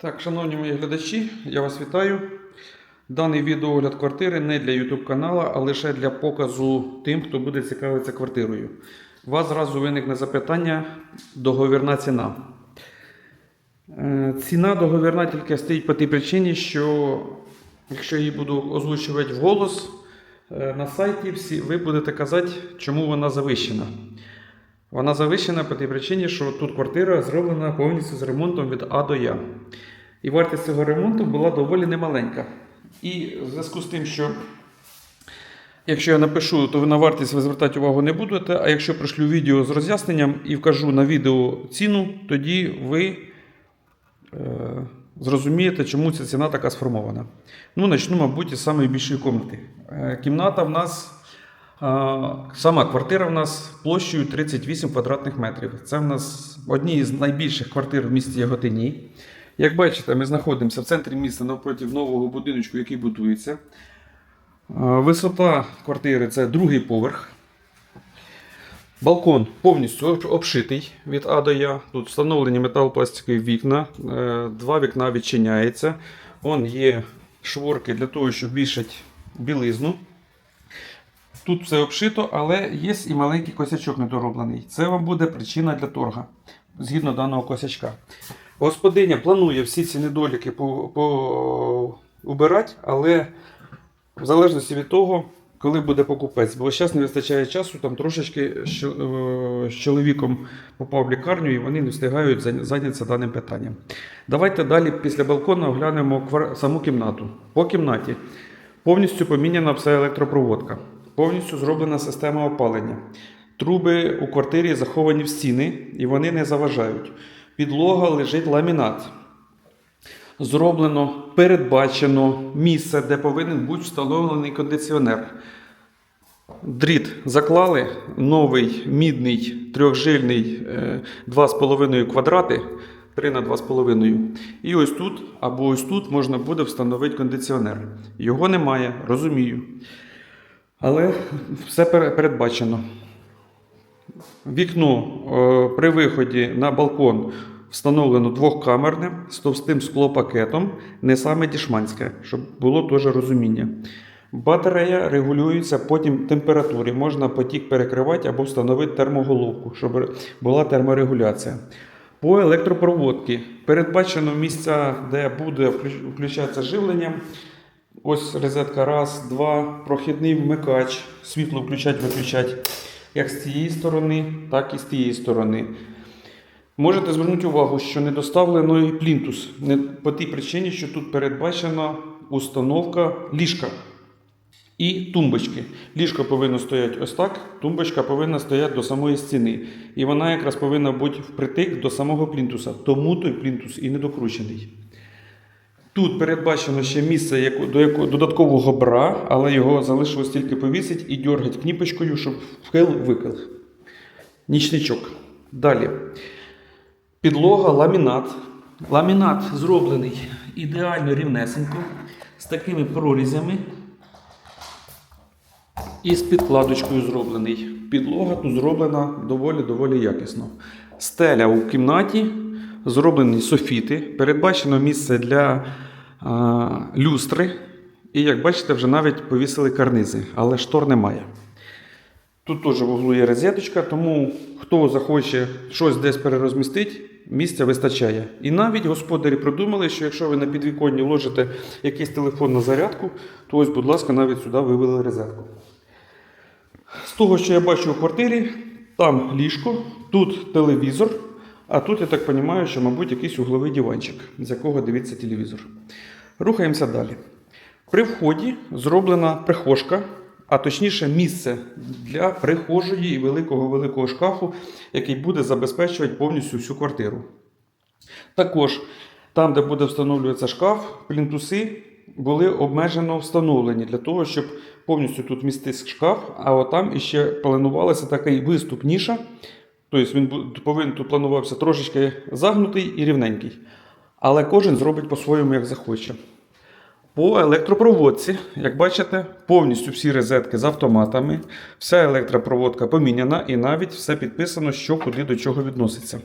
Так, шановні мої глядачі, я вас вітаю. Даний відеоогляд квартири не для YouTube каналу, а лише для показу тим, хто буде цікавитися квартирою. У вас зразу виникне запитання договірна ціна. Е, Ціна договірна тільки стоїть по тій причині, що якщо я її буду озвучувати вголос е, на сайті, всі, ви будете казати, чому вона завищена. Вона завищена по тій причині, що тут квартира зроблена повністю з ремонтом від А до Я. І вартість цього ремонту була доволі немаленька. І в зв'язку з тим, що якщо я напишу, то ви на вартість ви звертати увагу не будете. А якщо пришлю відео з роз'ясненням і вкажу на відео ціну, тоді ви е, зрозумієте, чому ця ціна така сформована. Ну, почну, мабуть, із самої більшої кімнати. Е, кімната в нас. Сама квартира в нас площею 38 квадратних метрів. Це в нас одні з найбільших квартир в місті Яготині. Як бачите, ми знаходимося в центрі міста навпроти нового будиночку, який будується. Висота квартири це другий поверх. Балкон повністю обшитий від А до Я. Тут встановлені металопластикові вікна. Е, Два вікна відчиняється. Вон є шворки для того, щоб вішати білизну. Тут все обшито, але є і маленький косячок недороблений. Це вам буде причина для торга згідно даного косячка. Господиня планує всі ці недоліки по, по... убирати, але в залежності від того, коли буде покупець. Бо зараз не вистачає часу, там трошечки е, з чоловіком попав в лікарню і вони не встигають зайнятися даним питанням. Давайте далі після балкона оглянемо саму кімнату. По кімнаті повністю поміняна вся електропроводка, повністю зроблена система опалення. Труби у квартирі заховані в стіни і вони не заважають. Підлога лежить ламінат. Зроблено, передбачено місце, де повинен бути встановлений кондиціонер. Дріт заклали, новий мідний трьохжильний е, 2,5 квадрати, 3 на 2,5. І ось тут або ось тут можна буде встановити кондиціонер. Його немає, розумію. Але все передбачено. Вікно е, при виході на балкон встановлено двохкамерне з товстим склопакетом, не саме дішманське, щоб було теж розуміння. Батарея регулюється потім температурі. Можна потік перекривати або встановити термоголовку, щоб була терморегуляція. По електропроводці передбачено місця, де буде включатися живлення. Ось розетка раз, два, прохідний вмикач, світло включать, виключать як з цієї сторони, так і з тієї сторони. Можете звернути увагу, що не доставлено і плінтус. Не по тій причині, що тут передбачена установка ліжка і тумбочки. Ліжко повинно стояти ось так, тумбочка повинна стояти до самої стіни. І вона якраз повинна бути впритик до самого плінтуса. Тому той плінтус і не докручений. Тут передбачено ще місце до якого додаткового бра, але його залишилось тільки повісити і дергати кніпочкою, щоб вхил-викил. Нічничок. Далі. Підлога, ламінат. Ламінат зроблений ідеально рівнесенько, з такими прорізями. І з підкладочкою зроблений. Підлога тут зроблена доволі-доволі якісно. Стеля у кімнаті, зроблені софіти, передбачено місце для люстри. І як бачите, вже навіть повісили карнизи, але штор немає. Тут теж в углу є розеточка, тому хто захоче щось десь перерозмістити, місця вистачає. І навіть господарі придумали, що якщо ви на підвіконні ложите якийсь телефон на зарядку, то ось, будь ласка, навіть сюди вивели розетку. З того, що я бачу у квартирі, там ліжко, тут телевізор, а тут, я так розумію, що, мабуть, якийсь угловий диванчик, з якого дивиться телевізор. Рухаємося далі. При вході зроблена прихожка, а точніше місце для прихожої і великого-великого шкафу, який буде забезпечувати повністю всю квартиру. Також там, де буде встановлюватися шкаф, плінтуси були обмежено встановлені для того, щоб повністю тут містився шкаф, а отам іще планувалося такий виступ ніша. Тобто він повинен тут планувався трошечки загнутий і рівненький. Але кожен зробить по-своєму, як захоче. По електропроводці, як бачите, повністю всі розетки з автоматами, вся електропроводка поміняна і навіть все підписано, що куди до чого відноситься.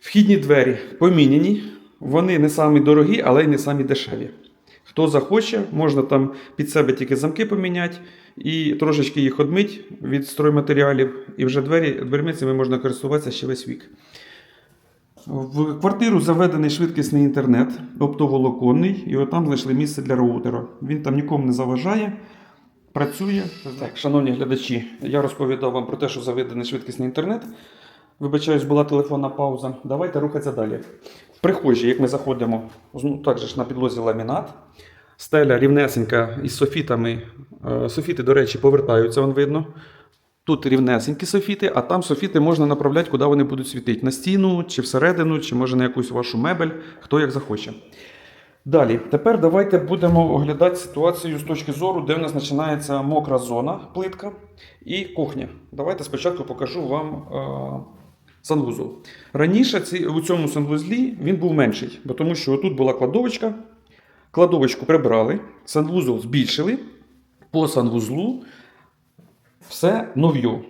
Вхідні двері поміняні, Вони не самі дорогі, але й не самі дешеві. Хто захоче, можна там під себе тільки замки поміняти і трошечки їх одмить від стройматеріалів, і вже двері, дверми цими можна користуватися ще весь вік. В квартиру заведений швидкісний інтернет, оптоволоконний, і отам знайшли місце для роутера. Він там нікому не заважає, працює. Так, шановні глядачі, я розповідав вам про те, що заведений швидкісний інтернет. Вибачаюсь, була телефонна пауза. Давайте рухатися далі. В прихожій, як ми заходимо, ну, так же ж на підлозі ламінат. Стеля рівнесенька із софітами. Е, Софіти, до речі, повертаються, вон видно. Тут рівнесенькі софіти, а там софіти можна направляти, куди вони будуть світити. На стіну, чи всередину, чи може на якусь вашу мебель, хто як захоче. Далі, тепер давайте будемо оглядати ситуацію з точки зору, де в нас починається мокра зона, плитка і кухня. Давайте спочатку покажу вам е, санвузол. Раніше ці, у цьому санвузлі він був менший, бо тому що тут була кладовочка. Кладовочку прибрали, санвузол збільшили. По санвузлу все нов'ю.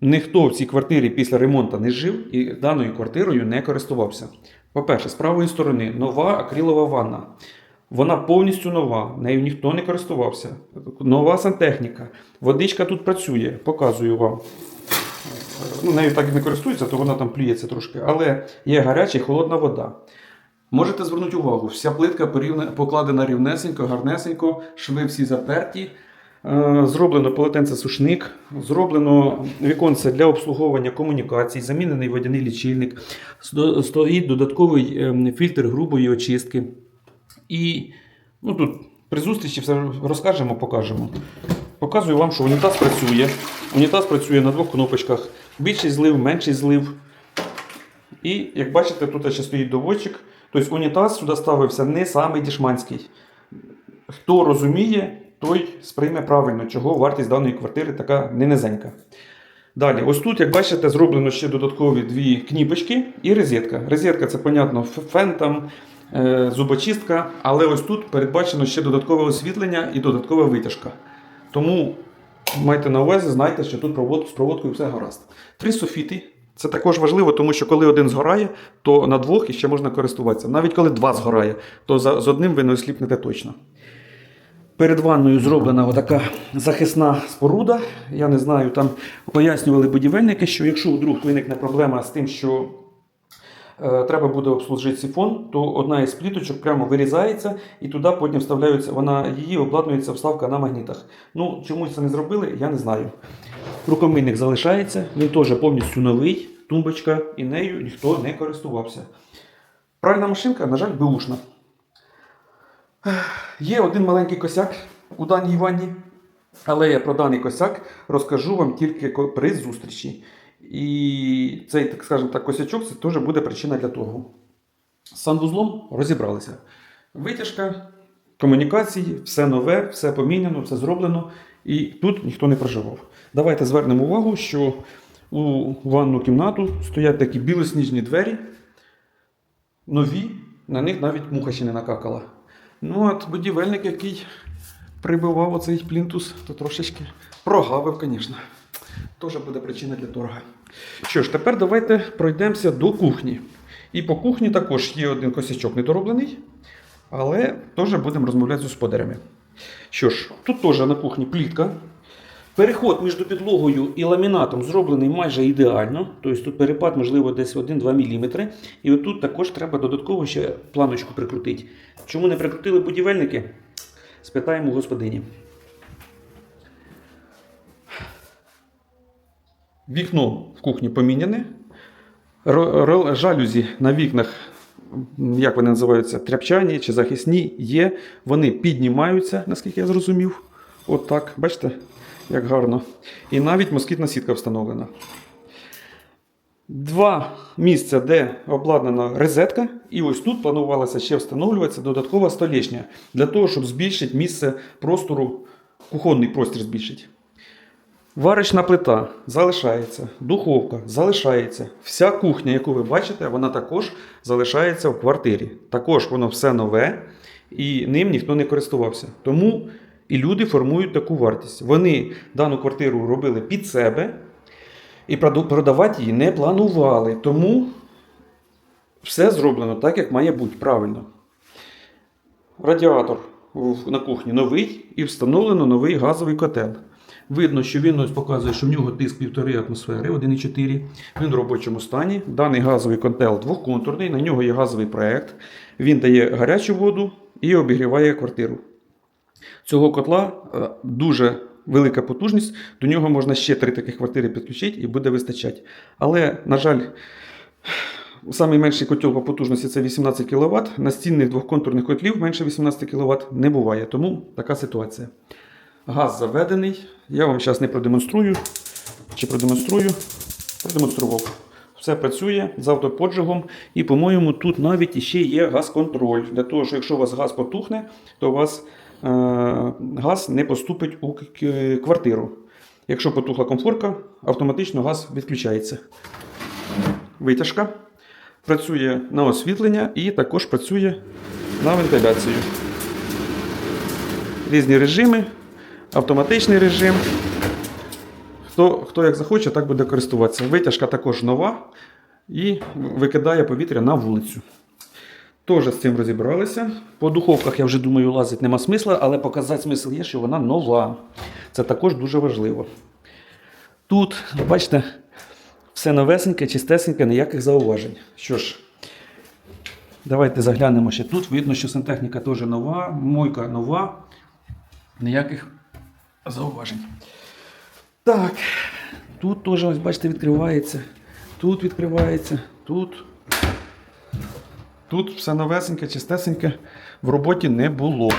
Ніхто в цій квартирі після ремонту не жив і даною квартирою не користувався. По-перше, з правої сторони нова акрилова ванна. Вона повністю нова, нею ніхто не користувався. Нова сантехніка. Водичка тут працює, показую вам. Ну, нею так і не користуються, то вона там плюється трошки, але є гаряча і холодна вода. Можете звернути увагу, вся плитка покладена рівнесенько, гарнесенько, шви всі затерті. Е, Зроблено полотенце-сушник, зроблено віконце для обслуговування комунікацій, замінений водяний лічильник, стоїть додатковий ем, фільтр грубої очистки. І ну, тут при зустрічі все розкажемо, покажемо. Показую вам, що унітаз працює. Унітаз працює на двох кнопочках. Більший злив, менший злив. І як бачите, тут ще стоїть доводчик. Тобто унітаз сюди ставився не самий дішманський. Хто розуміє, той сприйме правильно, чого вартість даної квартири така ненизенька. Далі, ось тут, як бачите, зроблено ще додаткові дві кніпочки і розетка. Розетка це, понятно, фен е, зубочистка, але ось тут передбачено ще додаткове освітлення і додаткова витяжка. Тому майте на увазі, знайте, що тут провод, з проводкою все гаразд. Три софіти. Це також важливо, тому що коли один згорає, то на двох іще можна користуватися. Навіть коли два згорає, то з одним ви не осліпнете точно. Перед ванною зроблена отака захисна споруда. Я не знаю, там пояснювали будівельники, що якщо вдруг виникне проблема з тим, що треба буде обслужити сифон, то одна із пліточок прямо вирізається і туди потім вставляються, вона її обладнується вставка на магнітах. Ну, чомусь це не зробили, я не знаю. Рукомийник залишається, він теж повністю новий, тумбочка, і нею ніхто не користувався. Пральна машинка, на жаль, беушна. Є один маленький косяк у даній ванні, але я про даний косяк розкажу вам тільки при зустрічі. І цей, так скажемо так, косячок це теж буде причина для того. З санвузлом розібралися. Витяжка, комунікації, все нове, все поміняно, все зроблено. І тут ніхто не проживав. Давайте звернемо увагу, що у ванну кімнату стоять такі білосніжні двері, нові, на них навіть муха ще не накакала. Ну, от будівельник, який прибивав оцей плінтус, то трошечки прогавив, звісно. Теж буде причина для торга. Що ж, тепер давайте пройдемося до кухні. І по кухні також є один косячок недороблений, але теж будемо розмовляти з господарями. Що ж, тут теж на кухні плітка. Переход між підлогою і ламінатом зроблений майже ідеально. Тобто тут перепад, можливо, десь 1-2 мм. І отут також треба додатково ще планочку прикрутити. Чому не прикрутили будівельники? Спитаємо господині. Вікно в кухні поміняне. Жалюзі на вікнах, як вони називаються, тряпчані чи захисні, є. Вони піднімаються, наскільки я зрозумів. От так, бачите, як гарно. І навіть москітна сітка встановлена. Два місця, де обладнана розетка, і ось тут планувалося ще встановлюватися додаткова столішня для того, щоб збільшити місце простору, кухонний простір збільшити. Варочна плита залишається, духовка залишається. Вся кухня, яку ви бачите, вона також залишається в квартирі. Також воно все нове і ним ніхто не користувався. Тому і люди формують таку вартість. Вони дану квартиру робили під себе і продавати її не планували. Тому все зроблено так, як має бути правильно. Радіатор на кухні новий і встановлено новий газовий котел. Видно, що він ось показує, що в нього тиск 1,5 атмосфери, 1,4. Він в робочому стані. Даний газовий котел двохконтурний, на нього є газовий проект. Він дає гарячу воду і обігріває квартиру. Цього котла е, дуже велика потужність. До нього можна ще три таких квартири підключити і буде вистачати. Але, на жаль, Самий менший котел по потужності це 18 кВт. Настінних двохконтурних котлів менше 18 кВт не буває. Тому така ситуація. Газ заведений. Я вам зараз не продемонструю. Чи продемонструю? Продемонстрував. Все працює з автоподжигом. І, по-моєму, тут навіть іще є газ-контроль. Для того, що якщо у вас газ потухне, то у вас е- газ не поступить у квартиру. Якщо потухла комфорка, автоматично газ відключається. Витяжка працює на освітлення і також працює на вентиляцію. Різні режими, автоматичний режим. Хто, хто як захоче, так буде користуватися. Витяжка також нова і викидає повітря на вулицю. Теж з цим розібралися. По духовках, я вже думаю, лазити нема смисла, але показати смисл є, що вона нова. Це також дуже важливо. Тут, бачите, все новесеньке, чистесеньке, ніяких зауважень. Що ж, давайте заглянемо ще тут. Видно, що сантехніка теж нова, мойка нова. Ніяких зауважень. Так, тут теж, ось бачите, відкривається. Тут відкривається, тут. Тут все новесеньке, чистесеньке. В роботі не було.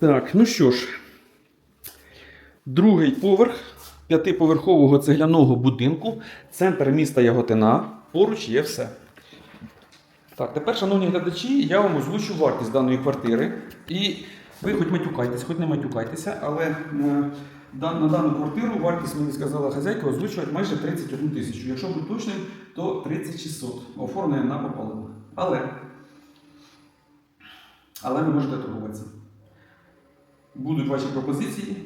Так, ну що ж, Другий поверх п'ятиповерхового цегляного будинку, центр міста Яготина. Поруч є все. Так, тепер, шановні глядачі, я вам озвучу вартість даної квартири. І ви хоч матюкайтесь, хоч не матюкайтеся, але е, на дану квартиру вартість, мені сказала хазяйка, озвучувати майже 31 тисячу. Якщо бути точним, то 3600. Оформлення на пополам. Але, але ви можете торгуватися будуть ваші пропозиції.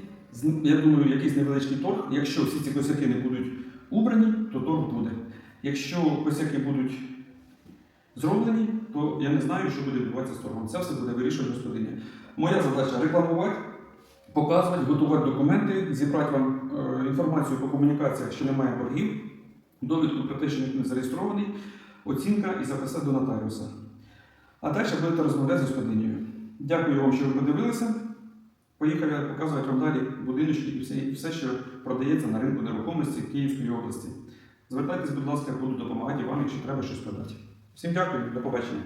Я думаю, якийсь невеличкий торг. Якщо всі ці косяки не будуть убрані, то торг буде. Якщо косяки будуть зроблені, то я не знаю, що буде відбуватися з торгом. Це все буде вирішувати господиня. Моя задача рекламувати, показувати, готувати документи, зібрати вам е, інформацію по комунікаціях, що немає боргів, довідку про те, що ніхто не зареєстрований, оцінка і записати до нотаріуса. А далі будете розмовляти з господинею. Дякую вам, що ви подивилися. Поїхав показувати вам далі будиночки і все, все, що продається на ринку нерухомості Київської області. Звертайтесь, будь ласка, буду допомагати вам, якщо треба щось продати. Всім дякую, до побачення.